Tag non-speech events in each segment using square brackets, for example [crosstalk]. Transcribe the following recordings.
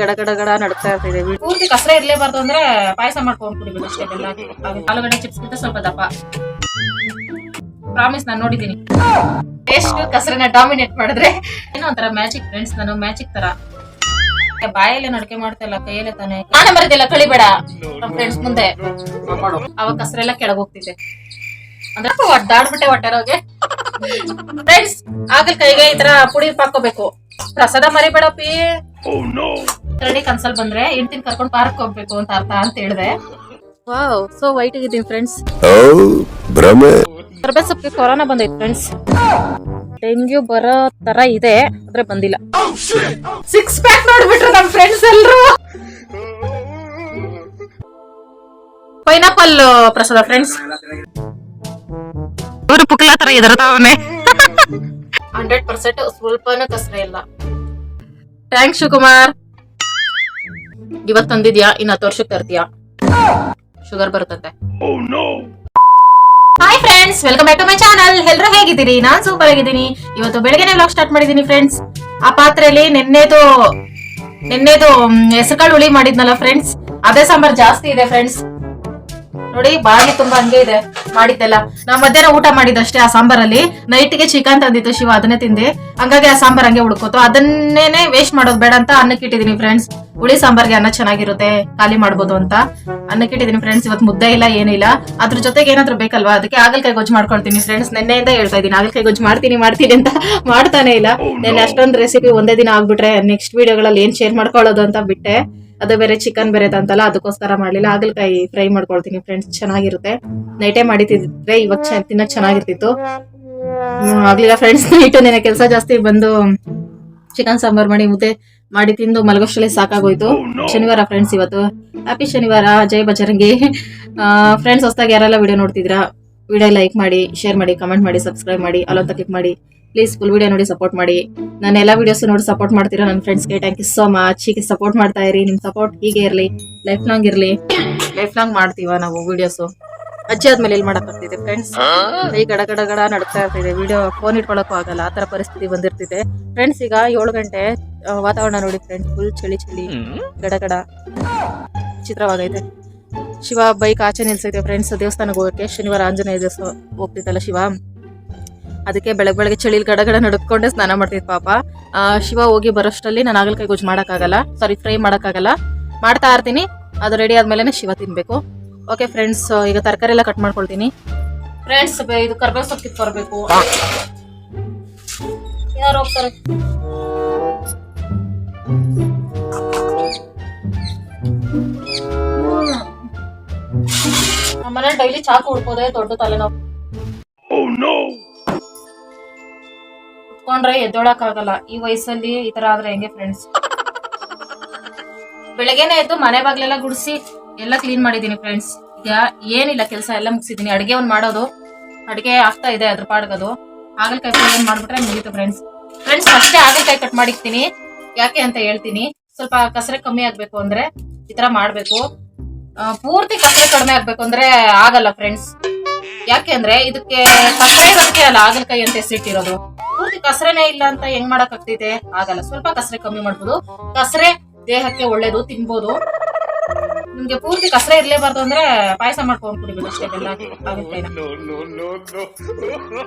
ಗಡ ಗಡ ಗಡ ನಡ್ತಾ ಇರ್ತಿದೆ. ಪೂರ್ತಿ ಕಸರ ಇರ್ಲೇಬಾರ್ದು ಅಂದ್ರೆ ಪಾಯಸ ಮಾಡ್ಕೊಂಡು ಕುಡಿಬೇಕು ಅಷ್ಟೇ ಬೆಲ್ಲ ಆಲೂಗಡ್ಡೆ ಚಿಪ್ಸ್ ಗಿಂತ ಸ್ವಲ್ಪ ದಪ್ಪ. ಪ್ರಾಮಿಸ್ ನಾನು ನೋಡಿದೀನಿ ಟೇಸ್ಟ್ ಕಸರನ್ನ ಡಾಮಿನೇಟ್ ಮಾಡಿದ್ರೆ ಏನೋ ಒಂಥರ ಮ್ಯಾಜಿಕ್ ಫ್ರೆಂಡ್ಸ್ ನಾನು ಮ್ಯಾಜಿಕ್ ತರ. ಬಾಯಲ್ಲೇ ನಡ್ಕೆ ಮಾಡ್ತಾ ಇಲ್ಲ ಕೈಯಲ್ಲೇ ತಾನೆ. ನಾನು ಬರೋದಿಲ್ಲ ಕಳಿಬೇಡ. ನಮ್ಮ ಫ್ರೆಂಡ್ಸ್ ಮುಂದೆ. ಅವಾಗ ಕಸರೆಲ್ಲ ಕೆಳಗೆ ಹೋಗ್ತಿದ್ದೆ. ಅಂದ್ರೆ ಒಡ್ಡಾಡ್ಬಿಟ್ಟೆ ಹೊಟ್ಟೆರೋಗೆ ಫ್ರೆಂಡ್ಸ್ ಆಗಲ್ ಕೈಗೆ ಈ ತರ ಪುಡಿ ಪಾಕೋಬೇಕು ಪ್ರಸಾದ ಮರಿಬೇಡಪ್ಪಿ. ರೆಡಿ ಕನ್ಸಲ್ ಬಂದ್ರೆ ಹೆಂಡ್ತಿನ ಕರ್ಕೊಂಡು ಪಾರ್ಕ್ ಹೋಗ್ಬೇಕು ಅಂತ ಅರ್ಥ ಅಂತ ಹೇಳಿದೆ. ವಾವ್ ಸೊ ವೈಟ್ ಆಗಿದ್ದೀನಿ ಫ್ರೆಂಡ್ಸ್ ಓ ಭ್ರಮೆ. ಕರ್ಬೇ ಸೊಪ್ಪಿಗೆ ಕೊರೋನಾ ಬಂದೈತೆ ಫ್ರೆಂಡ್ಸ್ ಡೆಂಗ್ಯೂ ಬರೋ ತರ ಇದೆ ಆದ್ರೆ ಬಂದಿಲ್ಲ. ಸಿಕ್ಸ್ ಪ್ಯಾಕ್ ನೋಡ್ಬಿಟ್ರು ನಮ್ ಫ್ರೆಂಡ್ಸ್ ಎಲ್ರು. ಪೈನಾಪಲ್ ಪ್ರಸಾದ ಫ್ರೆಂಡ್ಸ್ ಅವರು ಪುಕ್ಲ ತರ ಎದರ್ತಾವನೆ ಹಂಡ್ರೆಡ್ ಪರ್ಸೆಂಟ್ ಸ್ವಲ್ಪನೂ ಕಸರ ಇಲ್ಲ. ಥ್ಯಾಂಕ್ಸ್ ಶಿವಕುಮಾರ್. ಇವತ್ ತಂದಿದ್ಯಾ? ಇನ್ ಹತ್ತು ವರ್ಷಕ್ಕೆ ತರ್ತೀಯಾ? Sugar ಬರುತ್ತಂತೆ. Hi friends welcome back to my channel ಎಲ್ಲರೂ ಹೇಗಿದ್ದೀರಿ? ನಾನ್ ಸೂಪರ್ ಆಗಿದ್ದೀನಿ. ಇವತ್ತು ಬೆಳಗ್ಗೆನೆ ವ್ಲಾಗ್ ಸ್ಟಾರ್ಟ್ ಮಾಡಿದೀನಿ ಫ್ರೆಂಡ್ಸ್ ಆ ಪಾತ್ರೆಯಲ್ಲಿ ನಿನ್ನೆದು ನಿನ್ನೆದು ಹೆಸರುಕಾಳು ಹುಳಿ ಮಾಡಿದ್ನಲ್ಲ ಫ್ರೆಂಡ್ಸ್ ಅದೇ ಸಾಂಬಾರ್ ಜಾಸ್ತಿ ಇದೆ ಫ್ರೆಂಡ್ಸ್ ನೋಡಿ ಬಾಗಿ ತುಂಬಾ ಹಂಗೆ ಇದೆ. ಮಾಡಿದ್ದೆಲ್ಲ. ನಾ ಮಧ್ಯಾಹ್ನ ಊಟ ಮಾಡಿದಷ್ಟೇ ಆ ಸಾಂಬಾರಲ್ಲಿ. ನೈಟ್ಗೆ ಚಿಕನ್ ತಂದಿತ್ತು ಶಿವ, ಅದನ್ನೇ ತಿಂದೆ. ಹಂಗಾಗಿ ಆ ಸಾಂಬಾರ್ ಹಂಗೆ ಉಳ್ಕೋತು. ಅದನ್ನೇನೆ ವೇಸ್ಟ್ ಮಾಡೋದು ಬೇಡ ಅಂತ ಅನ್ನಕ್ಕೆ ಇಟ್ಟಿದೀನಿ ಫ್ರೆಂಡ್ಸ್ ಹುಳಿ ಸಾಂಬಾರ್ಗೆ ಅನ್ನ ಚೆನ್ನಾಗಿರುತ್ತೆ. ಖಾಲಿ ಮಾಡ್ಬೋದು ಅಂತ ಅನ್ನಕ್ಕೆ ಇಟ್ಟಿದ್ದೀನಿ ಫ್ರೆಂಡ್ಸ್ ಇವತ್ತು ಮುದ್ದೆ ಇಲ್ಲ ಏನಿಲ್ಲ ಅದ್ರ ಜೊತೆಗೆ ಏನಾದ್ರು ಬೇಕಲ್ವಾ? ಅದಕ್ಕೆ ಆಗಲ್ಕಾಯಿ ಗೊಜ್ಜು ಮಾಡ್ಕೊಳ್ತೀನಿ ಫ್ರೆಂಡ್ಸ್ ನಿನ್ನೆಯಿಂದ ಹೇಳ್ತಾ ಇದ್ದೀನಿ ಆಗಲ್ಕಾಯಿ ಗೊಜ್ಜು ಮಾಡ್ತೀನಿ ಮಾಡ್ತೀನಿ ಅಂತ ಮಾಡ್ತಾನೆ ಇಲ್ಲ. ನೆನ್ನೆ ಅಷ್ಟೊಂದು ರೆಸಿಪಿ ಒಂದೇ ದಿನ ಆಗ್ಬಿಟ್ರೆ ನೆಕ್ಸ್ಟ್ ವಿಡಿಯೋಗಳಲ್ಲಿ ಏನ್ ಶೇರ್ ಮಾಡ್ಕೊಳ್ಳೋದು ಅಂತ ಬಿಟ್ಟೆ. ಅದು ಬೇರೆ ಚಿಕನ್ ಬೇರೆ ಅಂತಲ್ಲ ಅದಕ್ಕೋಸ್ಕರ ಮಾಡಲಿಲ್ಲ. ಹಾಗಲಕಾಯಿ ಫ್ರೈ ಮಾಡ್ಕೊಳ್ತೀನಿ ಫ್ರೆಂಡ್ಸ್ ಚೆನ್ನಾಗಿರುತ್ತೆ. ನೈಟೇ ಮಾಡಿತಿದ್ರೆ ಇವಾಗ ತಿನ್ನಕ್ ಚೆನ್ನಾಗಿರ್ತಿತ್ತು. ಆಗ್ಲಿಲ್ಲ ಫ್ರೆಂಡ್ಸ್ ನೈಟ್ ನೆನೆ ಕೆಲಸ ಜಾಸ್ತಿ ಬಂದು ಚಿಕನ್ ಸಾಂಬಾರ್ ಮಾಡಿ ಮುದ್ದೆ ಮಾಡಿ ತಿಂದು ಮಲಗೋಷ್ಟರಲ್ಲಿ ಸಾಕಾಗೋಯ್ತು. ಶನಿವಾರ ಫ್ರೆಂಡ್ಸ್ ಇವತ್ತು. ಹ್ಯಾಪಿ ಶನಿವಾರ. ಜೈ ಬಜರಂಗಿ. ಫ್ರೆಂಡ್ಸ್ ಹೊಸದಾಗಿ ಯಾರೆಲ್ಲ ವಿಡಿಯೋ ನೋಡ್ತಿದ್ರಾ ವಿಡಿಯೋ ಲೈಕ್ ಮಾಡಿ ಶೇರ್ ಮಾಡಿ ಕಮೆಂಟ್ ಮಾಡಿ ಸಬ್ಸ್ಕ್ರೈಬ್ ಮಾಡಿ ಅಲ್ಲೊಂತ ಕ್ಲಿಕ್ ಮಾಡಿ ಪ್ಲೀಸ್ ಫುಲ್ ವಿಡಿಯೋ ನೋಡಿ ಸಪೋರ್ಟ್ ಮಾಡಿ. ನಾನು ಎಲ್ಲ ವಿಡಿಯೋಸ್ ನೋಡಿ ಸಪೋರ್ಟ್ ಮಾಡ್ತೀರಾ ನನ್ನ ಫ್ರೆಂಡ್ಸ್ಗೆ ಥ್ಯಾಂಕ್ ಯು ಸೋ ಮಚ್ ಹೀಗೆ ಸಪೋರ್ಟ್ ಮಾಡ್ತಾ ಇರಿ ನಿಮ್ ಸಪೋರ್ಟ್ ಹೀಗೆ ಇರಲಿ ಲೈಫ್ ಲಾಂಗ್ ಇರಲಿ. ಲೈಫ್ ಲಾಂಗ್ ಮಾಡ್ತೀವ ನಾವು ವಿಡಿಯೋಸ್ ಅಜ್ಜಿ ಆದ್ಮೇಲೆ ಇಲ್ಲಿ ಮಾಡಕ್ ಬರ್ತಿದೆ ಫ್ರೆಂಡ್ಸ್ ಕೈ ಗಡ ಗಡ ಗಡ ನಡ್ತಾ ಇರ್ತಿದೆ ವಿಡಿಯೋ ಫೋನ್ ಇಟ್ಕೊಳಕ್ಕೂ ಆಗಲ್ಲ ಆ ತರ ಪರಿಸ್ಥಿತಿ ಬಂದಿರ್ತಿದೆ. ಫ್ರೆಂಡ್ಸ್ ಈಗ ಏಳು ಗಂಟೆ ವಾತಾವರಣ ನೋಡಿ ಫ್ರೆಂಡ್ಸ್ ಫುಲ್ ಚಳಿ ಚಳಿ ಗಡಗಡ ಗಡ ಚಿತ್ರವಾಗೈತೆ ಶಿವ ಬೈಕ್ ಆಚೆ ನಿಲ್ಸೈತೆ ಫ್ರೆಂಡ್ಸ್ ದೇವಸ್ಥಾನಕ್ಕೆ ಹೋಗೋಕ್ಕೆ. ಶನಿವಾರ ಆಂಜನೇಯ ದೇವಸ್ಥಾನ ಹೋಗ್ತಿತ್ತಲ್ಲ ಶಿವ. ಅದಕ್ಕೆ ಬೆಳಗ್ಗೆ ಬೆಳಗ್ಗೆ ಚಳಿಲಿ ಗಡಗಡ ನಡ್ಕೊಂಡೆ ಸ್ನಾನ ಮಾಡ್ತಿದ್ ಪಾಪ. ಶಿವ ಹೋಗಿ ಬರೋಷ್ಟರಲ್ಲಿ ನಾನು ಆಗಲ್ಕಾಯಿ ಗೊಜ್ಜು ಮಾಡೋಕ್ಕಾಗಲ್ಲ. ಸಾರಿ ಫ್ರೈ ಮಾಡೋಕ್ಕಾಗಲ್ಲ. ಮಾಡ್ತಾ ಇರ್ತೀನಿ. ಅದು ರೆಡಿ ಆದ್ಮೇಲೆ ಶಿವ ತಿನ್ಬೇಕು. ಓಕೆ ಫ್ರೆಂಡ್ಸ್ ಈಗ ತರಕಾರಿ ಎಲ್ಲ ಕಟ್ ಮಾಡ್ಕೊಳ್ತೀನಿ. ಫ್ರೆಂಡ್ಸ್ ಇದು ಕರ್ಬೇವು ಸೊಪ್ಪು ಕಿತ್ಕೊರ್ಬೇಕು ಯಾರು ಹೋಗ್ತಾರೆ. ನಮ್ಮನೆ ಡೈಲಿ ಚಾಕು ಹುಡ್ಕೋದೆ ದೊಡ್ಡ ತಲೆನೋವು. ಕೊಂಡ್ರೆ ಎದ್ದೋಳಕ್ಕಾಗಲ್ಲ. ಈ ವಯಸ್ಸಲ್ಲಿ ಈ ತರ ಆದ್ರೆ ಹೆಂಗೆ ಫ್ರೆಂಡ್ಸ್ ಬೆಳಗ್ಗೆನೆ ಎದ್ದು ಮನೆ ಬಾಗ್ಲೆಲ್ಲ ಗುಡಿಸಿ ಎಲ್ಲ ಕ್ಲೀನ್ ಮಾಡಿದೀನಿ ಫ್ರೆಂಡ್ಸ್ ಈಗ ಏನಿಲ್ಲ ಕೆಲಸ ಎಲ್ಲ ಮುಗಿಸಿದೀನಿ ಅಡಿಗೆ ಒಂದ್ ಮಾಡೋದು. ಅಡಿಗೆ ಆಗ್ತಾ ಇದೆ ಅದ್ರ ಪಾಡ್ಗದು. ಹಾಗಲಕಾಯಿ ಪಲ್ಯ ಮಾಡ್ಬಿಟ್ರೆ ಮುಗೀತು ಫ್ರೆಂಡ್ಸ್ ಫ್ರೆಂಡ್ಸ್ ಅಷ್ಟೇ ಹಾಗಲಕಾಯಿ ಕಟ್ ಮಾಡಿಕ್ತೀನಿ. ಯಾಕೆ ಅಂತ ಹೇಳ್ತೀನಿ. ಸ್ವಲ್ಪ ಕಸರೆ ಕಮ್ಮಿ ಆಗ್ಬೇಕು ಅಂದ್ರೆ ಈ ತರ ಮಾಡ್ಬೇಕು. ಪೂರ್ತಿ ಸಕ್ಕರೆ ಕಡಿಮೆ ಆಗ್ಬೇಕು ಅಂದ್ರೆ ಆಗಲ್ಲ ಫ್ರೆಂಡ್ಸ್ ಯಾಕೆ ಅಂದ್ರೆ ಇದಕ್ಕೆ ಕಸರೆ ಇರೋದಕ್ಕೆ ಅಲ್ಲ ಹಾಗಲಕಾಯಿ ಅಂತ ಹೆಸರಿಟ್ಟಿರೋದು. ಪೂರ್ತಿ ಕಸರೆನೇ ಇಲ್ಲ ಅಂತ ಹೆಂಗ್ ಮಾಡಕ್ ಆಗ್ತೈತೆ? ಆಗಲ್ಲ. ಸ್ವಲ್ಪ ಕಸರೆ ಕಮ್ಮಿ ಮಾಡ್ಬೋದು. ಕಸರೆ ದೇಹಕ್ಕೆ ಒಳ್ಳೇದು ತಿನ್ಬೋದು. ನಿಮ್ಗೆ ಪೂರ್ತಿ ಕಸರೆ ಇರ್ಲೇಬಾರ್ದು ಅಂದ್ರೆ ಪಾಯಸ ಮಾಡ್ಕೊಂಡು ಕುಡಿಬೇಕು ಅಷ್ಟೇ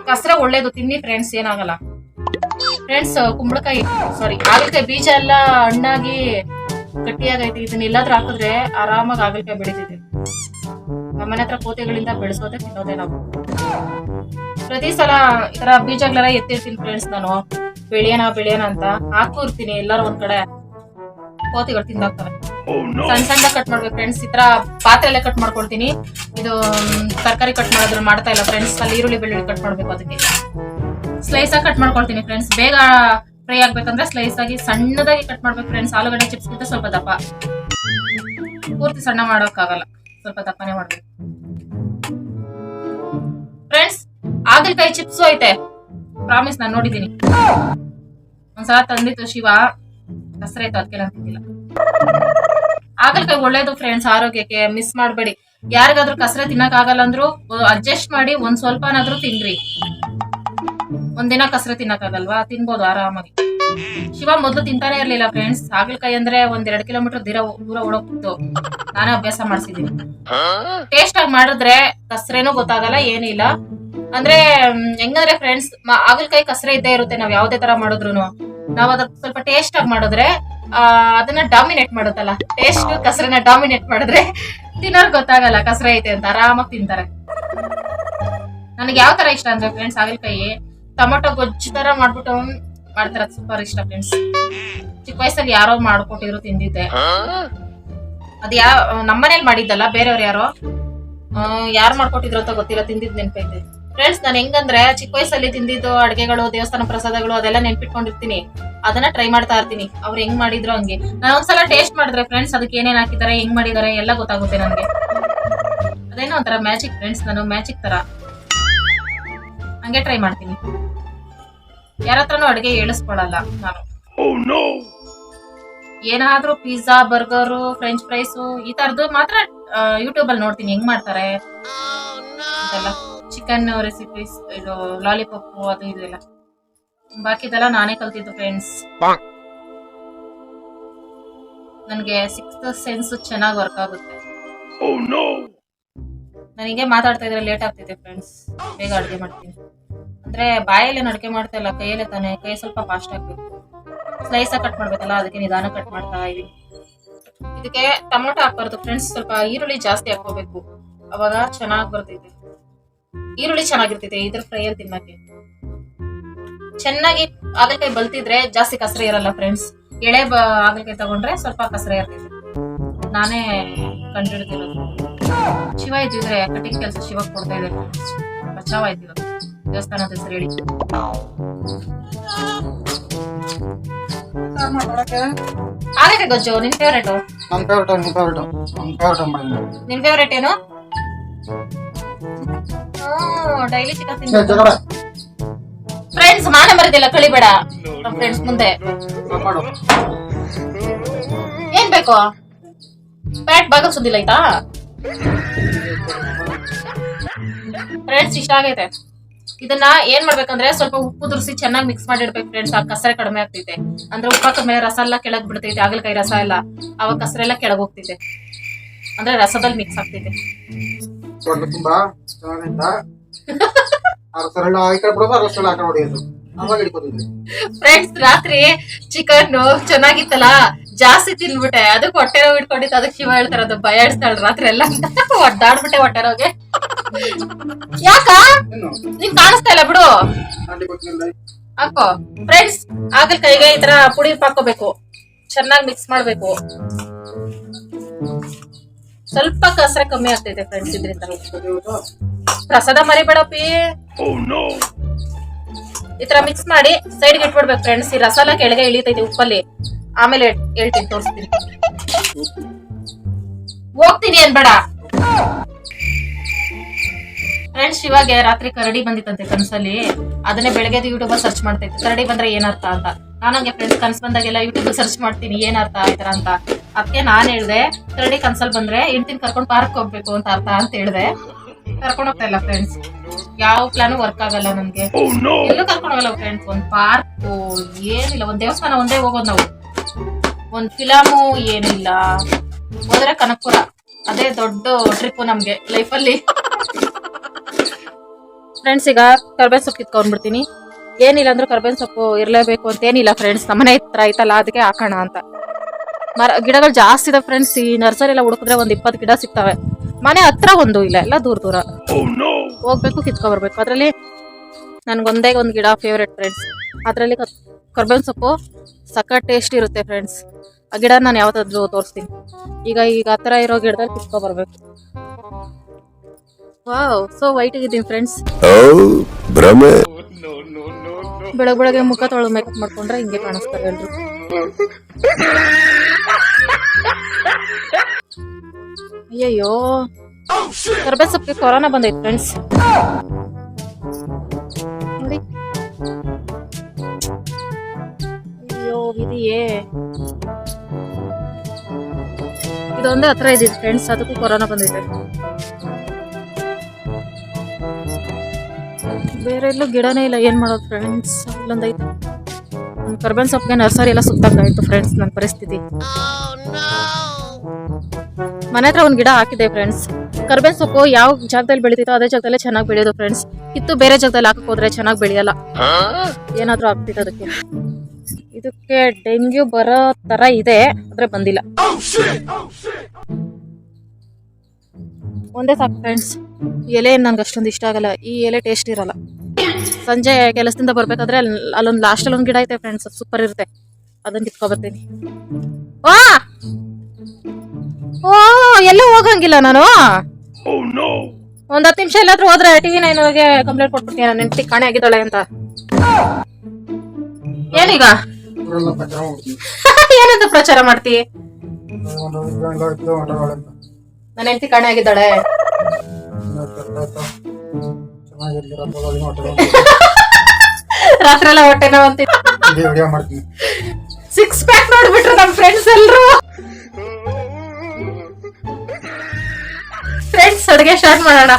ಕಸರೆ ಒಳ್ಳೇದು ತಿನ್ನಿ ಫ್ರೆಂಡ್ಸ್ ಏನಾಗಲ್ಲ. ಫ್ರೆಂಡ್ಸ್ ಕುಂಬಳಕಾಯಿ ಸಾರಿ ಆಗುತ್ತೆ ಬೀಜ ಎಲ್ಲ ಹಣ್ಣಾಗಿ ಗಟ್ಟಿಯಾಗೈತಿ ಇದನ್ನ ಎಲ್ಲಾದ್ರೂ ಹಾಕಿದ್ರೆ ಆರಾಮಾಗಿ ಹಾಗಲಕಾಯಿ ಬೆಳಿತಿದೆ ನಮ್ಮನೆ ಹತ್ರ ಕೋತೆಗಳಿಂದ ಬೆಳೆಸೋದೆ ತಿನ್ನೋದೇ ನಾವು. ಪ್ರತಿ ಸಲ ಈ ತರ ಬೀಜಗಳೆಲ್ಲ ಎತ್ತಿರ್ತೀನಿ ಫ್ರೆಂಡ್ಸ್ ನಾನು. ಬೆಳೆಯೋಣ ಬೆಳೆಯೋಣ ಅಂತ ಹಾಕೋರ್ತೀನಿ ಎಲ್ಲರೂ ಒಂದ್ ಕಡೆ. ಕೋತಿಗಳು ತಿಂದಾಕ್ತವೆ ಸಣ್ಣ ಸಣ್ಣ ಕಟ್ ಮಾಡ್ಬೇಕು ಫ್ರೆಂಡ್ಸ್ ಈ ತರ ಪಾತ್ರೆ ಎಲ್ಲ ಕಟ್ ಮಾಡ್ಕೊಳ್ತೀನಿ ಇದು ತರಕಾರಿ ಕಟ್ ಮಾಡೋದ್ರ ಮಾಡ್ತಾ ಇಲ್ಲ ಫ್ರೆಂಡ್ಸ್ ಅಲ್ಲಿ ಈರುಳ್ಳಿ ಬೆಳ್ಳುಳ್ಳಿ ಕಟ್ ಮಾಡ್ಬೇಕು ಅದಕ್ಕೆ. ಸ್ಲೈಸ್ ಆಗಿ ಕಟ್ ಮಾಡ್ಕೊಳ್ತೀನಿ ಫ್ರೆಂಡ್ಸ್ ಬೇಗ ಫ್ರೈ ಆಗ್ಬೇಕಂದ್ರೆ ಸ್ಲೈಸ್ ಆಗಿ ಸಣ್ಣದಾಗಿ ಕಟ್ ಮಾಡ್ಬೇಕು ಫ್ರೆಂಡ್ಸ್ ಆಲೂಗಡ್ಡೆ ಚಿಪ್ಸ್ ಗಿಂತ ಸ್ವಲ್ಪ ದಪ್ಪ. ಪೂರ್ತಿ ಸಣ್ಣ ಮಾಡೋಕ್ಕಾಗಲ್ಲ. ಸ್ವಲ್ಪ ದಪ್ಪನೇ ಮಾಡ್ಬೇಕು. ಫ್ರೆಂಡ್ಸ್ ಹಾಗಲಕಾಯಿ ಚಿಪ್ಸ್ ಐತೆ. ಪ್ರಾಮಿಸ್ ನಾನು ನೋಡಿದೀನಿ ಒಂದ್ಸಲ ತಂದಿತ್ತು ಶಿವ. ಕಸರೆ ಇತ್ತು ಅದಕ್ಕೆ ನಾನು ಒಳ್ಳೇದು ಫ್ರೆಂಡ್ಸ್ ಆರೋಗ್ಯಕ್ಕೆ ಮಿಸ್ ಮಾಡಬೇಡಿ. ಯಾರಿಗಾದ್ರೂ ಕಸರೆ ತಿನ್ನಕ್ ಆಗಲ್ಲ ಅಂದ್ರು, ಅಡ್ಜಸ್ಟ್ ಮಾಡಿ ಒಂದ್ ಸ್ವಲ್ಪನಾದ್ರೂ ತಿನ್ರಿ. ಒಂದಿನ ಕಸರೆ ತಿನ್ನಕ್ಕಾಗಲ್ವಾ? ತಿನ್ಬೋದು ಆರಾಮಾಗಿ. ಶಿವ ಮೊದ್ಲು ತಿಂತಾನೆ ಇರ್ಲಿಲ್ಲ ಫ್ರೆಂಡ್ಸ್ ಹಾಗಲಕಾಯಿ ಅಂದ್ರೆ ಒಂದ್ ಎರಡ್ ಕಿಲೋಮೀಟರ್ ದೂರ ದೂರ ಓಡೋಗ್ತಿತ್ತು. ನಾನೇ ಅಭ್ಯಾಸ ಮಾಡಿಸಿದೀನಿ ಟೇಸ್ಟ್ ಆಗಿ ಮಾಡಿದ್ರೆ ಕಸರೇನು ಗೊತ್ತಾಗಲ್ಲ ಏನಿಲ್ಲ ಅಂದ್ರೆ ಹೆಂಗಂದ್ರೆ ಫ್ರೆಂಡ್ಸ್ ಹಾಗಲಕಾಯಿ ಕಸರೆ ಇದ್ದೇ ಇರುತ್ತೆ. ನಾವ್ ಯಾವ್ದೇ ತರ ಮಾಡಿದ್ರು ನಾವ್ ಅದಕ್ಕೆ ಸ್ವಲ್ಪ ಟೇಸ್ಟ್ ಆಗಿ ಮಾಡಿದ್ರೆ ಅದನ್ನ ಡಾಮಿನೇಟ್ ಮಾಡುತ್ತಲ್ಲ. ಟೇಸ್ಟ್ ಕಸರನ್ನ ಡಾಮಿನೇಟ್ ಮಾಡಿದ್ರೆ ತಿನ್ನೋರ್ ಗೊತ್ತಾಗಲ್ಲ ಕಸರೆ ಐತೆ ಅಂತ. ಆರಾಮಾಗಿ ತಿಂತಾರೆ. ನನಗೆ ಯಾವ ತರ ಇಷ್ಟ ಅಂದ್ರೆ ಫ್ರೆಂಡ್ಸ್ ಹಾಗಲಕಾಯಿ. ಟೊಮೊಟೊ ಗೊಜ್ಜು ತರ ಮಾಡ್ಬಿಟ್ಟು ಮಾಡ್ತಾರ. ಸೂಪರ್ ಇಷ್ಟ ಫ್ರೆಂಡ್ಸ್ ಚಿಕ್ಕ ವಯಸ್ಸಲ್ಲಿ ಯಾರೋ ಮಾಡ್ಕೊಟ್ಟಿದ್ರು ತಿಂದಿದ್ದೆ. ಅದ್ ಯಾ ನಮ್ಮನೇಲಿ ಮಾಡಿದ್ದಲ್ಲ, ಬೇರೆಯವ್ರು ಯಾರೋ. ಯಾರು ಮಾಡ್ಕೊಟ್ಟಿದ್ರು ಅಂತ ಗೊತ್ತಿಲ್ಲ, ತಿಂದಿದ್ ನೆನ್ಪೈತೆ. ಫ್ರೆಂಡ್ಸ್ ನಾನು ಹೆಂಗಂದ್ರೆ ಚಿಕ್ಕ ವಯಸ್ಸಲ್ಲಿ ತಿಂದಿದ್ದು ಅಡ್ಗೆಗಳು, ದೇವಸ್ಥಾನ ಪ್ರಸಾದಗಳು, ಅದೆಲ್ಲ ನೆನ್ಪಿಟ್ಕೊಂಡಿರ್ತೀನಿ. ಅದನ್ನ ಟ್ರೈ ಮಾಡ್ತಾ ಇರ್ತೀನಿ. ಅವ್ರು ಹೆಂಗ್ ಮಾಡಿದ್ರು ಹಂಗೆ. ನಾನು ಒಂದ್ಸಲ ಟೇಸ್ಟ್ ಮಾಡಿದ್ರೆ ಫ್ರೆಂಡ್ಸ್ ಅದಕ್ಕೆ ಏನೇನ್ ಹಾಕಿದ್ದಾರೆ, ಹೆಂಗ್ ಮಾಡಿದ್ದಾರೆ, ಎಲ್ಲ ಗೊತ್ತಾಗುತ್ತೆ ನನಗೆ ಅದೇನೋ ಒಂಥರ ಮ್ಯಾಜಿಕ್ ಫ್ರೆಂಡ್ಸ್ ನಾನು ಮ್ಯಾಜಿಕ್ ತರ. ಹಂಗೆ ಟ್ರೈ ಮಾಡ್ತೀನಿ. ಯಾರ ಹತ್ರನೂ ಅಡುಗೆ ಹೇಳಿಸ್ಕೊಳಲ್ಲ ನಾನು. ಏನಾದ್ರೂ ಪಿಜ್ಜಾ ಬರ್ಗರು ಫ್ರೆಂಚ್ ಫ್ರೈಸ್ ಈ ತರದ್ದು ಮಾತ್ರ ಯೂಟ್ಯೂಬ್ ಅಲ್ಲಿ ನೋಡ್ತೀನಿ ಹೆಂಗ್ ಮಾಡ್ತಾರೆ. ಚಿಕನ್ ರೆಸಿಪೀಸ್ ಇದು ಲಾಲಿಪಾಪ್ ಅದು ಇದು ಎಲ್ಲ. ಬಾಕಿದೆಲ್ಲ ನಾನೇ ಕಲ್ತಿದ್ದು ಫ್ರೆಂಡ್ಸ್ ನನಗೆ ಸಿಕ್ಸ್ತ್ ಸೆನ್ಸ್ ಚೆನ್ನಾಗಿ ವರ್ಕ್ ಆಗುತ್ತೆ. ನನಗೆ ಮಾತಾಡ್ತಾ ಇದ್ರೆ ಲೇಟ್ ಆಗ್ತಿದೆ ಫ್ರೆಂಡ್ಸ್ ಬೇಗ ಅಡುಗೆ ಮಾಡ್ತೀನಿ. ಅಂದ್ರೆ ಬಾಯಲ್ಲಿ ನಡಕೆ ಮಾಡ್ತಾ ಇಲ್ಲ ಕೈಯಲ್ಲೇ ತಾನೆ, ಕೈ ಸ್ವಲ್ಪ ಫಾಸ್ಟ್ ಆಗ್ಬೇಕು ಸ್ಲೈಸ್ ಕಟ್ ಮಾಡ್ಬೇಕಲ್ಲ, ಅದಕ್ಕೆ ನಿಧಾನ ಕಟ್ ಮಾಡ್ತಾ ಇದೀನಿ. ಇದಕ್ಕೆ ಟೊಮೊಟೊ ಹಾಕ್ಬಾರ್ದು ಫ್ರೆಂಡ್ಸ್ ಸ್ವಲ್ಪ ಈರುಳ್ಳಿ ಜಾಸ್ತಿ ಹಾಕೋಬೇಕು ಅವಾಗ ಚೆನ್ನಾಗಿ ಬರ್ತೈತೆ. ಈರುಳ್ಳಿ ಚೆನ್ನಾಗಿರ್ತೈತೆ, ಇದ್ರ ಫ್ರೈಯಲ್ಲಿ ತಿನ್ನಕ್ಕೆ. ಚೆನ್ನಾಗಿ ಆಗಲಕಾಯಿ ಬಲ್ತಿದ್ರೆ ಜಾಸ್ತಿ ಕಸರೆ ಇರಲ್ಲ ಫ್ರೆಂಡ್ಸ್ ಎಳೆ ಬ, ಹಾಗಲಕಾಯಿ ತಗೊಂಡ್ರೆ ಸ್ವಲ್ಪ ಕಸರೆ ಇರ್ತೈತೆ. ನಾನೇ ಕಂಡಿಡ್ತಿರೋದು ಶಿವ ಇದ್ದಿದ್ರೆ ಕಟಿಂಗ್ ಕೆಲಸ ಶಿವ ಕೊಡ್ತಾ ಇದ್ದೀನಿ ಬಚಾವ್ ಆಯ್ತು ಇವತ್ತು ದೇವಸ್ಥಾನದ ಹೆಸರು ಹೇಳಿ ಹಾಗಲಕಾಯಿ ಗೊಜ್ಜು ನಿನ್ ಫೇವ್ರೇಟು ನನ್ನ ಫೇವ್ರೇಟ್ ನಿಮ್ಮ ಫೇವ್ರೇಟ್ ನನ್ನ ಫೇವ್ರೇಟ್ ಮಾಡಿದ್ದೀನಿ ನಿನ್ ಫೇವ್ರೇಟ್ ಏನು ಡೈಲಿ ಚಿಕನ್ ಫ್ರೆಂಡ್ಸ್ ಮಾನ ಮರದಿಲ್ಲ ಕಳಿಬೇಡ ನಮ್ ಫ್ರೆಂಡ್ಸ್ ಮುಂದೆ ಮಾಡು ಏನ್ ಬೇಕು ಪ್ಯಾಟ್ ಬಾಗಲ್ಸೋದಿಲ್ಲ ಆಯ್ತಾ ಫ್ರೆಂಡ್ಸ್ ಇಷ್ಟ ಆಗೈತೆ ಇದನ್ನ ಏನ್ ಮಾಡ್ಬೇಕಂದ್ರೆ ಸ್ವಲ್ಪ ಉಪ್ಪು ದುರ್ಸಿ ಚೆನ್ನಾಗಿ ಮಿಕ್ಸ್ ಮಾಡಿಡ್ಬೇಕು ಫ್ರೆಂಡ್ಸ್ ಆ ಕಸರೆ ಕಡಿಮೆ ಆಗ್ತೈತೆ. ಅಂದ್ರೆ ಉಪ್ಪ ಕಮ್ಮಿ ರಸ ಎಲ್ಲ ಕೆಳಗ್ ಬಿಡ್ತೈತೆ. ಹಾಗಲಕಾಯಿ ರಸ ಎಲ್ಲ. ಅವಾಗ ಕಸರೆ ಎಲ್ಲ ಕೆಳಗ್ ಹೋಗ್ತೈತೆ. ಅಂದ್ರೆ ರಸದಲ್ಲಿ ಮಿಕ್ಸ್ ಆಗ್ತೈತೆ. ತುಂಬಾ ಫ್ರೆಂಡ್ಸ್ ರಾತ್ರಿ ಚಿಕನ್ ಚೆನ್ನಾಗಿತ್ತಲ್ಲ? ಜಾಸ್ತಿ ತಿನ್ಬಿಟ್ಟೆ. ಅದಕ್ಕೆ ಹೊಟ್ಟೆ ನೋವು ಇಟ್ಕೊಂಡಿತ್ತು ಅದಕ್ಕೆ ಶಿವ ಹೇಳ್ತಾರ ಅದು ಭಯ ಇಡ್ತಾಳ ರಾತ್ರಿ ಎಲ್ಲ ಒದ್ದಾಡ್ಬಿಟ್ಟೆ ಹೊಟ್ಟೆ ನೋವಿಗೆ. ಯಾಕ? ನಿನ್ ಕಾಣಿಸ್ತಾ ಇಲ್ಲ ಬಿಡು. ಹಾಕೋ. ಫ್ರೆಂಡ್ಸ್ ಕೈಗೆ ಈ ತರ ಪುಡಿ ಹಾಕೋಬೇಕು. ಚೆನ್ನಾಗಿ ಮಿಕ್ಸ್ ಮಾಡ್ಬೇಕು. ಸ್ವಲ್ಪ ಕಸರ ಕಮ್ಮಿ ಆಗ್ತೈತೆ ಫ್ರೆಂಡ್ಸ್ ಇದ್ರಿಂದ. ಪ್ರಸಾದ ಮರಿಬೇಡಪ್ಪಿ. ಈ ತರ ಮಿಕ್ಸ್ ಮಾಡಿ ಸೈಡ್ಗೆ ಇಟ್ಬಿಡ್ಬೇಕು ಫ್ರೆಂಡ್ಸ್ ಈ ರಸಾಲ ಎಲ್ಲ ಕೆಳಗೆ ಇಳಿತೈತಿ ಉಪ್ಪಲ್ಲಿ. ಆಮೇಲೆ ಹೇಳ್ತೀನಿ ತೋರಿಸ್ತೀನಿ. ಹೋಗ್ತೀನಿ ಅನ್ಬೇಡ ಫ್ರೆಂಡ್ಸ್ ಇವಾಗ ರಾತ್ರಿ ಕರಡಿ ಬಂದಿತ್ತಂತೆ ಕನ್ಸಲ್ಲಿ. ಅದನ್ನೇ ಬೆಳಗ್ಗೆ ಯೂಟ್ಯೂಬ್ ಸರ್ಚ್ ಮಾಡ್ತೈತೆ ಕರಡಿ ಬಂದ್ರೆ ಏನರ್ಥ ಅಂತ. ನಾನು ಹಂಗೆ ಫ್ರೆಂಡ್ಸ್ ಕನ್ಸ್ ಬಂದಾಗೆಲ್ಲ ಯೂಟ್ಯೂಬ್ ಸರ್ಚ್ ಮಾಡ್ತೀನಿ ಏನರ್ಥ ಆಯ್ತಾರ ತರ ಅಂತ. ಅದಕ್ಕೆ ನಾನು ಹೇಳಿದೆ ಕರಡಿ ಕನ್ಸಲ್ ಬಂದ್ರೆ ಹೆಂಡ್ತಿನ ಕರ್ಕೊಂಡು ಪಾರ್ಕ್ ಹೋಗ್ಬೇಕು ಅಂತ ಅರ್ಥ ಅಂತ ಹೇಳಿದೆ. ಕರ್ಕೊಂಡು ಹೋಗ್ತಾ ಇಲ್ಲ ಫ್ರೆಂಡ್ಸ್ ಯಾವ ಪ್ಲಾನು ವರ್ಕ್ ಆಗಲ್ಲ ನಮ್ಗೆ. ಎಲ್ಲೂ ಕರ್ಕೊಂಡು ಹೋಗಲ್ಲ ಫ್ರೆಂಡ್ಸ್ ಒಂದ್ ಪಾರ್ಕ್ ಏನಿಲ್ಲ. ಒಂದ್ ದೇವಸ್ಥಾನ ಒಂದೇ ಹೋಗೋದು ನಾವು. ಒಂದ್ ಫಿಲಾಮು ಏನಿಲ್ಲ. ಹೋದ್ರೆ ಕನಕಪುರ. ಅದೇ ದೊಡ್ಡ ಟ್ರಿಪ್ ನಮ್ಗೆ ಲೈಫಲ್ಲಿ [laughs] ಫ್ರೆಂಡ್ಸ್ ಈಗ ಕರ್ಬೇವಿನ ಸೊಪ್ಪು ಕಿತ್ಕೊಂಡ್ಬಿಡ್ತೀನಿ ಏನಿಲ್ಲ ಅಂದ್ರೆ ಕರ್ಬೇವಿನ ಸೊಪ್ಪು ಇರಲೇಬೇಕು ಅಂತ ಏನಿಲ್ಲ ಫ್ರೆಂಡ್ಸ್ ನಮ್ಮನೆ ಹತ್ರ ಐತಲ್ಲ, ಅದಕ್ಕೆ ಹಾಕೋಣ ಅಂತ. ಮರ, ಗಿಡಗಳು ಜಾಸ್ತಿ ಇದೆ ಫ್ರೆಂಡ್ಸ್ ಈ ನರ್ಸರಿ ಎಲ್ಲ ಹುಡುಕಿದ್ರೆ ಒಂದು ಇಪ್ಪತ್ತು ಗಿಡ ಸಿಗ್ತವೆ. ಮನೆ ಹತ್ರ ಒಂದು ಇಲ್ಲ, ಎಲ್ಲ ದೂರ ದೂರ. ಹೋಗ್ಬೇಕು, ಕಿತ್ಕೊಬರ್ಬೇಕು. ಅದರಲ್ಲಿ ನನ್ಗೊಂದೇ ಒಂದು ಗಿಡ ಫೇವ್ರೆಟ್ ಫ್ರೆಂಡ್ಸ್ ಅದರಲ್ಲಿ ಕರ್ಬೇವಿನ ಸೊಪ್ಪು ಸಖತ್ ಟೇಸ್ಟ್ ಇರುತ್ತೆ ಫ್ರೆಂಡ್ಸ್ ಆ ಗಿಡ ನಾನು ಯಾವತ್ತಾದ್ರೂ ತೋರಿಸ್ತೀನಿ. ಈಗ ಈಗ ಆ ಥರ ಇರೋ ಗಿಡದಲ್ಲಿ ಕಿತ್ಕೊಬರ್ಬೇಕು. ವಾವ್ ಸೋ ವೈಟ್ ಆಗಿದ್ದೀನಿ ಫ್ರೆಂಡ್ಸ್ ಭ್ರಮೆ. ಬೆಳಗ್ ಬೆಳಗ್ಗೆ ಮುಖ ತೊಳೆದು ಮೇಕಪ್ ಮಾಡ್ಕೊಂಡ್ರೆ ಹಿಂಗೆ ಕಾಣಿಸ್ತಾರೆ ಎಲ್ರು. ಅಯ್ಯಯ್ಯೋ. ಕರ್ಬೆ ಸೊಪ್ಪಿಗೆ ಕೊರೋನಾ ಬಂದೈತೆ ಫ್ರೆಂಡ್ಸ್ ನೋಡಿ. ಅಯ್ಯೋ ಇದೆಯೇ ಇದೊಂದೇ ಹತ್ರ ಇದ್ದೀವಿ ಫ್ರೆಂಡ್ಸ್ ಅದಕ್ಕೂ ಕೊರೋನಾ ಬಂದೈತೆ. ಬೇರೆ ಎಲ್ಲೂ ಗಿಡನೇ ಇಲ್ಲ. ಏನು ಮಾಡೋದು ಫ್ರೆಂಡ್ಸ್ ಇಲ್ಲೊಂದೈತೆ ಕರ್ಬೇವಿನ ಸೊಪ್ಪಿಗೆ ನರ್ಸರಿ ಎಲ್ಲ ಸುತ್ತಾಗಾಯ್ತು ಫ್ರೆಂಡ್ಸ್ ನನ್ನ ಪರಿಸ್ಥಿತಿ. ಮನೆ ಹತ್ರ ಒಂದು ಗಿಡ ಹಾಕಿದೆ ಫ್ರೆಂಡ್ಸ್ ಕರ್ಬೇವಿನ ಸೊಪ್ಪು ಯಾವ ಜಾಗದಲ್ಲಿ ಬೆಳಿತಿತ್ತೋ ಅದೇ ಜಾಗದಲ್ಲೇ ಚೆನ್ನಾಗಿ ಬೆಳೆಯೋದು ಫ್ರೆಂಡ್ಸ್ ಇತ್ತು ಬೇರೆ ಜಾಗದಲ್ಲಿ ಹಾಕಕ್ ಹೋದ್ರೆ ಚೆನ್ನಾಗಿ ಬೆಳೆಯಲ್ಲ. ಏನಾದರೂ ಆಗ್ತಿತ್ತು ಅದಕ್ಕೆ. ಇದಕ್ಕೆ ಡೆಂಗ್ಯೂ ಬರೋ ಥರ ಇದೆ, ಆದರೆ ಬಂದಿಲ್ಲ. ಒಂದೇ ಸಾಕು ಫ್ರೆಂಡ್ಸ್ ಎಲೆ ನನಗೆ ಅಷ್ಟೊಂದು ಇಷ್ಟ ಆಗಲ್ಲ ಈ ಎಲೆ ಟೇಸ್ಟ್ ಇರಲ್ಲ ಸಂಜೆ ಕೆಲಸದಿಂದ ಬರ್ಬೇಕಾದ್ರೆ ಅಲ್ಲಿ ಅಲ್ಲೊಂದು ಲಾಸ್ಟಲ್ಲಿ ಒಂದು ಗಿಡ ಐತೆ ಫ್ರೆಂಡ್ಸ್ ಸೂಪರ್ ಇರುತ್ತೆ ಅದನ್ನ ಕಿತ್ಕೊ ಬರ್ತೀನಿ ವಾ ಓ ಎಲ್ಲೂ ಹೋಗಂಗಿಲ್ಲ ನಾನು ಒಂದ್ ಹತ್ತು ನಿಮಿಷ ಎಲ್ಲಾದ್ರೂ ಹೋದ್ರೆ ಟಿವಿ ನೈನ್ಗೆ ಕಂಪ್ಲೇಂಟ್ ಕೊಟ್ಬಿಡ್ತೀನಿ ನನ್ನ ಹೆಂಡತಿ ಕಾಣೆ ಆಗಿದ್ದಾಳೆ ಅಂತ ಏನೀಗ ಏನಂತ ಪ್ರಚಾರ ಮಾಡ್ತಿ ನನ್ನ ಹೆಂಡತಿ ಕಾಣೆ ಆಗಿದ್ದಾಳೆ. ರಾತ್ರಿ ಎಲ್ಲ ಹೊಟ್ಟೆ ನೋವು ಅಂತ. ಇದೇ ವಿಡಿಯೋ ಮಾಡ್ತೀನಿ ಸಿಕ್ಸ್ ಪ್ಯಾಕ್ ನೋಡ್ಬಿಟ್ರು ನಮ್ ಫ್ರೆಂಡ್ಸ್ ಎಲ್ರು. ಫ್ರೆಂಡ್ಸ್ ಅಡುಗೆ ಸ್ಟಾರ್ಟ್ ಮಾಡೋಣ.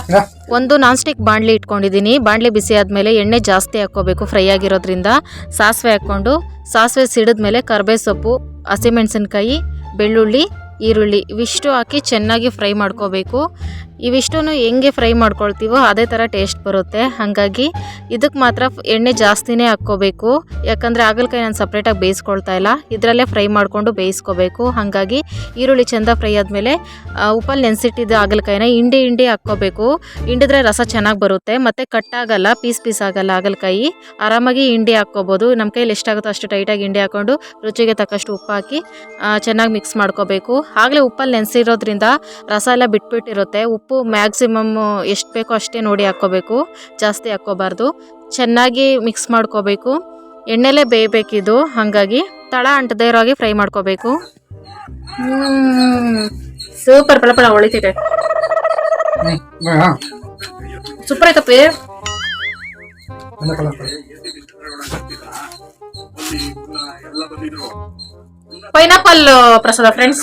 ಒಂದು ನಾನ್ ಸ್ಟಿಕ್ ಬಾಣಲಿ ಇಟ್ಕೊಂಡಿದ್ದೀನಿ ಬಾಂಡ್ಲಿ ಬಿಸಿ ಆದಮೇಲೆ ಎಣ್ಣೆ ಜಾಸ್ತಿ ಹಾಕೋಬೇಕು ಫ್ರೈ ಆಗಿರೋದ್ರಿಂದ. ಸಾಸಿವೆ ಹಾಕ್ಕೊಂಡು ಸಾಸಿವೆ ಸಿಡಿದ್ಮೇಲೆ ಕರ್ಬೇ ಸೊಪ್ಪು ಹಸಿಮೆಣಸಿನ್ಕಾಯಿ ಬೆಳ್ಳುಳ್ಳಿ ಈರುಳ್ಳಿ, ಇವಿಷ್ಟು ಹಾಕಿ ಚೆನ್ನಾಗಿ ಫ್ರೈ ಮಾಡ್ಕೋಬೇಕು. ಇವಿಷ್ಟು ಹೆಂಗೆ ಫ್ರೈ ಮಾಡ್ಕೊಳ್ತೀವೋ ಅದೇ ಥರ ಟೇಸ್ಟ್ ಬರುತ್ತೆ. ಹಾಗಾಗಿ ಇದಕ್ಕೆ ಮಾತ್ರ ಎಣ್ಣೆ ಜಾಸ್ತಿನೇ ಹಾಕ್ಕೋಬೇಕು. ಯಾಕಂದರೆ ಹಾಗಲಕಾಯಿ ನಾನು ಸಪ್ರೇಟಾಗಿ ಬೇಯಿಸ್ಕೊಳ್ತಾ ಇಲ್ಲ. ಇದರಲ್ಲೇ ಫ್ರೈ ಮಾಡಿಕೊಂಡು ಬೇಯಿಸ್ಕೋಬೇಕು. ಹಾಗಾಗಿ ಈರುಳ್ಳಿ ಚೆಂದ ಫ್ರೈ ಆದಮೇಲೆ ಉಪ್ಪಲ್ಲಿ ನೆನೆಸಿಟ್ಟಿದ್ದು ಹಾಗಲಕಾಯಿನ ಹಿಂಡಿ ಹಿಂಡಿ ಹಾಕ್ಕೋಬೇಕು. ಹಿಂಡಿದ್ರೆ ರಸ ಚೆನ್ನಾಗಿ ಬರುತ್ತೆ. ಮತ್ತು ಕಟ್ಟಾಗಲ್ಲ, ಪೀಸ್ ಪೀಸ್ ಆಗಲ್ಲ ಹಾಗಲಕಾಯಿ. ಆರಾಮಾಗಿ ಹಿಂಡಿ ಹಾಕ್ಕೋಬೋದು. ನಮ್ಮ ಕೈಲಿ ಎಷ್ಟಾಗುತ್ತೋ ಅಷ್ಟು ಟೈಟಾಗಿ ಹಿಂಡಿ ಹಾಕ್ಕೊಂಡು ರುಚಿಗೆ ತಕ್ಕಷ್ಟು ಉಪ್ಪು ಹಾಕಿ ಚೆನ್ನಾಗಿ ಮಿಕ್ಸ್ ಮಾಡ್ಕೋಬೇಕು. ಆಗಲೇ ಉಪ್ಪಲ್ಲಿ ನೆನೆಸಿರೋದ್ರಿಂದ ರಸ ಎಲ್ಲ ಬಿಟ್ಬಿಟ್ಟಿರುತ್ತೆ. ಉಪ್ಪು ಮ್ಯಾಕ್ಸಿಮಮ್ ಎಷ್ಟು ಬೇಕೋ ಅಷ್ಟೇ ನೋಡಿ ಹಾಕ್ಕೋಬೇಕು. ಜಾಸ್ತಿ ಹಾಕ್ಕೋಬಾರ್ದು. ಚೆನ್ನಾಗಿ ಮಿಕ್ಸ್ ಮಾಡ್ಕೋಬೇಕು. ಎಣ್ಣೆಲೇ ಬೇಯಬೇಕಿದು. ಹಾಗಾಗಿ ತಳ ಅಂಟದೇ ಇರೋ ಹಾಗೆ ಫ್ರೈ ಮಾಡ್ಕೋಬೇಕು. ಸೂಪರ್ ಪಳ ಪಳ ಹೊಳಿತಿದೆ. ಸೂಪರ್ ಐತಪ್ಪಿ ಪೈನಾಪಲ್ ಪ್ರಸಾದ ಫ್ರೆಂಡ್ಸ್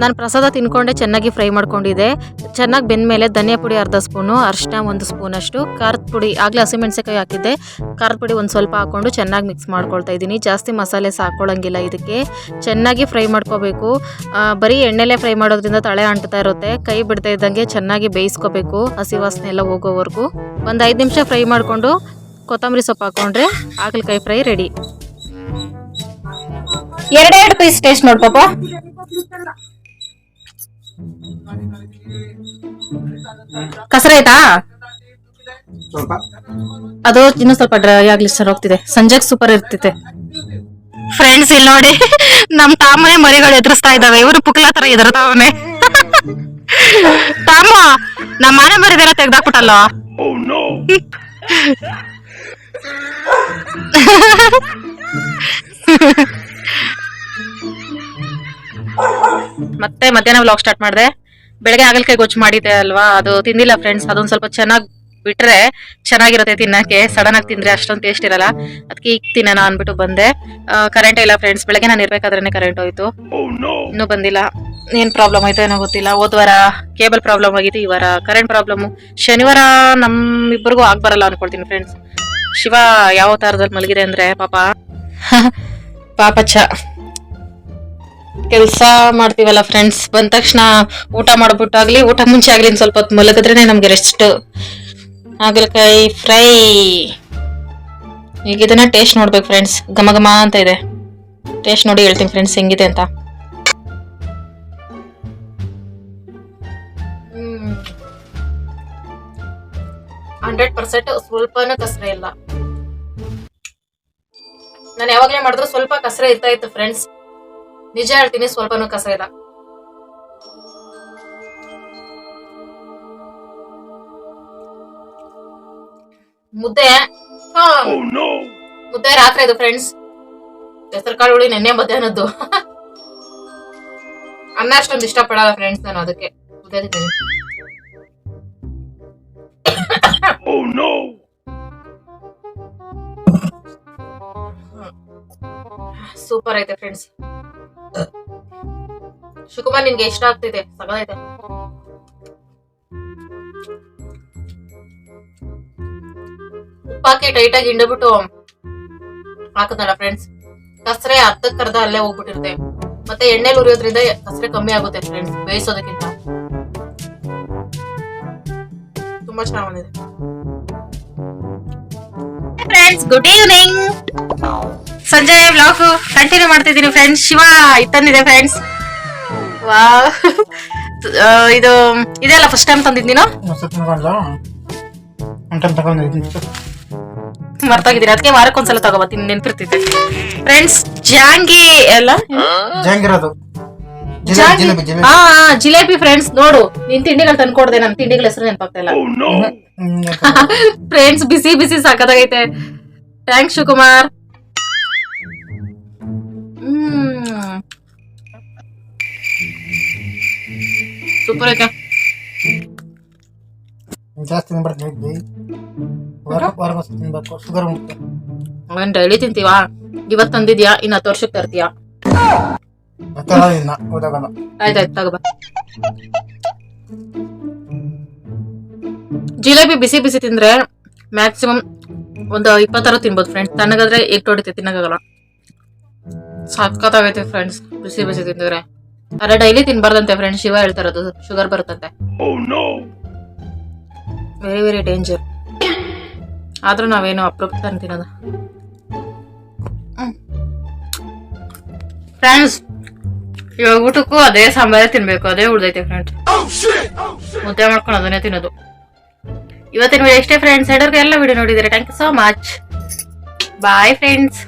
ನಾನು ಪ್ರಸಾದ ತಿನ್ಕೊಂಡೆ, ಚೆನ್ನಾಗಿ ಫ್ರೈ ಮಾಡ್ಕೊಂಡಿದ್ದೆ. ಚೆನ್ನಾಗಿ ಬೆಂದ ಮೇಲೆ ಧನಿಯಾ ಪುಡಿ ಅರ್ಧ ಸ್ಪೂನು ಅರಿಶಿನ ಒಂದು ಸ್ಪೂನಷ್ಟು, ಖಾರದ ಪುಡಿ, ಆಗಲೇ ಹಸಿಮೆಣ್ಸಿಕಾಯಿ ಹಾಕಿದ್ದೆ. ಖಾರದ ಪುಡಿ ಒಂದು ಸ್ವಲ್ಪ ಹಾಕ್ಕೊಂಡು ಚೆನ್ನಾಗಿ ಮಿಕ್ಸ್ ಮಾಡ್ಕೊಳ್ತಾ ಇದ್ದೀನಿ. ಜಾಸ್ತಿ ಮಸಾಲೆ ಸಾಕೊಳ್ಳೋಂಗಿಲ್ಲ ಇದಕ್ಕೆ. ಚೆನ್ನಾಗಿ ಫ್ರೈ ಮಾಡ್ಕೋಬೇಕು. ಬರೀ ಎಣ್ಣೆಲೆ ಫ್ರೈ ಮಾಡೋದ್ರಿಂದ ತಳೆ ಅಂಟ್ತಾ ಇರುತ್ತೆ. ಕೈ ಬಿಡ್ತಾ ಇದ್ದಂಗೆ ಚೆನ್ನಾಗಿ ಬೇಯಿಸ್ಕೋಬೇಕು. ಹಸಿ ವಾಸನೆ ಎಲ್ಲ ಹೋಗೋವರೆಗೂ. ಒಂದು ಐದು ನಿಮಿಷ ಫ್ರೈ ಮಾಡಿಕೊಂಡು ಕೊತ್ತಂಬರಿ ಸೊಪ್ಪು ಹಾಕೊಂಡ್ರೆ ಹಾಗಲಕಾಯಿ ಫ್ರೈ ರೆಡಿ. ಎರಡೆರಡು ಪೀಸ್ ಟೇಸ್ಟ್ ನೋಡ್ ಪಾಪ ಕಸರ ಆಯ್ತಾ? ಅದು ಇನ್ನೂ ಸ್ವಲ್ಪ ಡ್ರೈ ಆಗ್ಲಿ ಸರ್ ಹೋಗ್ತಿದೆ. ಸಂಜೆಗೆ ಸೂಪರ್ ಇರ್ತಿದೆ ಫ್ರೆಂಡ್ಸ್ ಇಲ್ಲಿ ನೋಡಿ ನಮ್ ತಾಮನೆ ಮರಿಗಳು ಎದುರಿಸ್ತಾ ಇದಾವೆ ಇವರು ಪುಕ್ಲ ತರ ಎದುರ್ತಾವನೆ ತಾಮ ನಮ್ಮ ಮನೆ ಮರಿದೆಲ್ಲ ತೆಗ್ದಾಕ್ಬಿಟ್ಟಲ್ಲ ಮತ್ತೆ ಮಧ್ಯಾಹ್ನ ವ್ಲಾಗ್ ಸ್ಟಾರ್ಟ್ ಮಾಡಿದೆ. ಬೆಳಗ್ಗೆ ಹಾಗಲಕಾಯಿ ಗೊಜ್ಜು ಮಾಡಿದ್ದೆ ಅಲ್ವಾ? ಅದು ತಿಂದಿಲ್ಲ ಫ್ರೆಂಡ್ಸ್ ಅದೊಂದ್ ಸ್ವಲ್ಪ ಚೆನ್ನಾಗಿ ಬಿಟ್ರೆ ಚೆನ್ನಾಗಿರುತ್ತೆ ತಿನ್ನಕ್ಕೆ. ಸಡನ್ ಆಗಿ ತಿಂದ್ರೆ ಅಷ್ಟೊಂದು ಟೇಸ್ಟ್ ಇರಲ್ಲ. ಅದಕ್ಕೆ ಈಗ ತಿನ್ನೋಣ ಅನ್ಬಿಟ್ಟು ಬಂದೆ. ಕರೆಂಟ್ ಇಲ್ಲ ಫ್ರೆಂಡ್ಸ್ ಬೆಳಗ್ಗೆ ನಾನು ಇರ್ಬೇಕಾದ್ರೆ ಕರೆಂಟ್ ಹೋಯ್ತು. ಇನ್ನೂ ಬಂದಿಲ್ಲ. ಏನ್ ಪ್ರಾಬ್ಲಮ್ ಆಯ್ತು ಏನೋ ಗೊತ್ತಿಲ್ಲ. ಹೋದ್ವಾರ ಕೇಬಲ್ ಪ್ರಾಬ್ಲಮ್ ಆಗಿತ್ತು, ಈ ವಾರ ಕರೆಂಟ್ ಪ್ರಾಬ್ಲಮ್ ಶನಿವಾರ ನಮ್ಮಿಬ್ಬರಿಗೂ ಆಗ್ ಬರಲ್ಲ ಅನ್ಕೊಳ್ತೀನಿ ಫ್ರೆಂಡ್ಸ್ ಶಿವ ಯಾವ ತರದಲ್ಲಿ ಮಲಗಿದೆ ಅಂದ್ರೆ ಪಾಪ. [laughs] ಪಾಪಚ್ಚ ಕೆಲಸ ಮಾಡ್ತೀವಲ್ಲ ಫ್ರೆಂಡ್ಸ್ ಬಂದ ತಕ್ಷಣ ಊಟ ಮಾಡ್ಬಿಟ್ಟಾಗ್ಲಿ, ಊಟ ಮುಂಚೆ ಆಗ್ಲಿ ಸ್ವಲ್ಪ ಹೊತ್ತು ಮಲಗಿದ್ರೇನೆ ನಮ್ಗೆ ರೆಸ್ಟ್ ಹಾಗಲಕಾಯಿ ಫ್ರೈ ಈಗ ಇದನ್ನ ಟೇಸ್ಟ್ ನೋಡ್ಬೇಕು ಫ್ರೆಂಡ್ಸ್ ಘಮ ಘಮ ಅಂತ ಇದೆ. ಟೇಸ್ಟ್ ನೋಡಿ ಹೇಳ್ತೀನಿ ಫ್ರೆಂಡ್ಸ್ ಹೆಂಗಿದೆ ಅಂತ. ಹಂಡ್ರೆಡ್ ಪರ್ಸೆಂಟ್ ಸ್ವಲ್ಪನೂ ಕಸರ ಇಲ್ಲ. ನಾನು ಯಾವಾಗಲೇ ಮಾಡಿದ್ರು ಸ್ವಲ್ಪ ಕಸರ ಇರ್ತಾ ಇತ್ತು ಫ್ರೆಂಡ್ಸ್ ನಿಜ ಹೇಳ್ತೀನಿ ಸ್ವಲ್ಪನೂ ಕಸ ಇಲ್ಲ. ಮುದ್ದೆ ಹಾ. ಮುದ್ದೆ ರಾತ್ರಿ ಇದು ಫ್ರೆಂಡ್ಸ್ ಹೆಸರು ಕಾಳು ಹುಳಿ ನೆನ್ನೆ ಮಧ್ಯಾಹ್ನದ್ದು. ಅನ್ನ ಅಷ್ಟೊಂದು ಇಷ್ಟಪಡಲ್ಲ ಫ್ರೆಂಡ್ಸ್ ನಾನು ಅದಕ್ಕೆ. ಮುದ್ದೆ ತಿಂತೀನಿ. ಸೂಪರ್ ಐತೆ ಫ್ರೆಂಡ್ಸ್ ಶಿವಕುಮಾರ್ ನಿನ್ಗೆ ಇಷ್ಟ ಆಗ್ತಿದೆ ಸಗದೈತೆ ಉಪ್ಪಾಕಿ ಟೈಟ್ ಆಗಿ ಹಿಂಡಬಿಟ್ಟು ಹಾಕುದಲ್ಲ ಫ್ರೆಂಡ್ಸ್ ಕಸರೆ ಅರ್ಧಕ್ಕರ್ಧ ಅಲ್ಲೇ ಹೋಗ್ಬಿಟ್ಟಿರುತ್ತೆ. ಮತ್ತೆ ಎಣ್ಣೆಲಿ ಉರಿಯೋದ್ರಿಂದ ಕಸರೆ ಕಮ್ಮಿ ಆಗುತ್ತೆ ಫ್ರೆಂಡ್ಸ್ ಬೇಯಿಸೋದಕ್ಕಿಂತ. ತುಂಬಾ ಚೆನ್ನಾಗಿ ಫ್ರೆಂಡ್ಸ್ ಗುಡ್ ಈವ್ನಿಂಗ್ ಸಂಜೆ ವ್ಲಾಗ್ ಕಂಟಿನ್ಯೂ ಮಾಡ್ತಿದ್ದೀನಿ ಫ್ರೆಂಡ್ಸ್ ಶಿವ ಇತ್ತಂದಿದೆ ಫ್ರೆಂಡ್ಸ್ ವಾ ಇದು ಇದೆಲ್ಲ ಫಸ್ಟ್ ಟೈಮ್ ತಂದಿದ್ ನೀನು ಸ್ವಲ್ಪ ತಗೊಂಡ್ಲ ಒನ್ ಟೈಮ್ ತಗೊಂಡಿದ್ದೀನಿ ಮರ್ತಾಗಿದ್ದೀನಿ ಅದಕ್ಕೆ ವಾರಕ್ಕೊಂದ್ಸಲ ತಗೋಬತ್ತಿ ನೆನ್ಪಿರ್ತಿದ್ದೆ ಫ್ರೆಂಡ್ಸ್ ಜಾಂಗಿ ಎಲ್ಲ ಜಂಗಿರೋದು ಹಾ ಜಿಲೇಬಿ ಫ್ರೆಂಡ್ಸ್ ನೋಡು ನಿನ್ ತಿಂಡಿಗಳು ತಂದ್ಕೊಡ್ದೆ ನನ್ ತಿಂಡಿಗಳ ಹೆಸರು ನೆನಪಾಗ್ತಾ ಇಲ್ಲ. ಫ್ರೆಂಡ್ಸ್ ಬಿಸಿ ಬಿಸಿ ಸಾಕಾಗೈತೆ ಥ್ಯಾಂಕ್ಸ್ ಶಿವಕುಮಾರ್. ಸೂಪರ್ ಐತೆ ಜಾಸ್ತಿ ತಿನ್ಬಾರ್ದು ವಾರ ವಾರ ತಿನ್ಬೇಕು ಶುಗರ್ ಮುಕ್ತ. ಅವನ್ ಡೈಲಿ ತಿಂತೀವಾ? ಇವತ್ತು ತಂದಿದ್ಯಾ? ಇನ್ನ ಹತ್ತು ವರ್ಷಕ್ಕೆ ತರ್ತೀಯಾ? ಇನ್ನ ಹೋದಾಗಲ್ಲ ಆಯ್ತಾಯ್ತು ತಗೋಬಾ ಜಿಲೇಬಿ ಬಿಸಿ ಬಿಸಿ ತಿಂದ್ರೆ ಮ್ಯಾಕ್ಸಿಮಮ್ ಒಂದು ಇಪ್ಪತ್ತಾರು ತಿನ್ಬೋದು ಫ್ರೆಂಡ್ಸ್ ತಣ್ಣಗಾದ್ರೆ ಏಕ್ ಹೊಡಿತೆ ತಿನ್ನಕ್ಕಾಗಲ್ಲ. ಸಖತ್ತಾಗೈತೆ ಫ್ರೆಂಡ್ಸ್ ಬಿಸಿ ಬಿಸಿ ತಿಂದಿದ್ರೆ. ಅರೆ ಡೈಲಿ ತಿನ್ಬಾರ್ದಂತೆ ಫ್ರೆಂಡ್ಸ್ ಶಿವ ಹೇಳ್ತಾರದು ಶುಗರ್ ಬರುತ್ತಂತೆ. ವೆರಿ ವೆರಿ ಡೇಂಜರ್ ಆದ್ರೂ ನಾವೇನು ಅಪ್ರೂಪ ತಾನೆ ತಿನ್ನೋದು. ಫ್ರೆಂಡ್ಸ್ ಇವಾಗ ಊಟಕ್ಕೂ ಅದೇ ಸಾಂಬಾರೇ ತಿನ್ಬೇಕು ಅದೇ ಉಳ್ದೈತೆ ಫ್ರೆಂಡ್ಸ್ ಮುದ್ದೆ ಮಾಡ್ಕೊಂಡು ಅದನ್ನೇ ತಿನ್ನೋದು. ಇವತ್ತಿನ ವಿಡಿಯೋ ಎಷ್ಟೇ ಫ್ರೆಂಡ್ಸ್ ಎಲ್ಲರಿಗೂ ಎಲ್ಲ ವಿಡಿಯೋ ನೋಡಿದರೆ thank you so much bye friends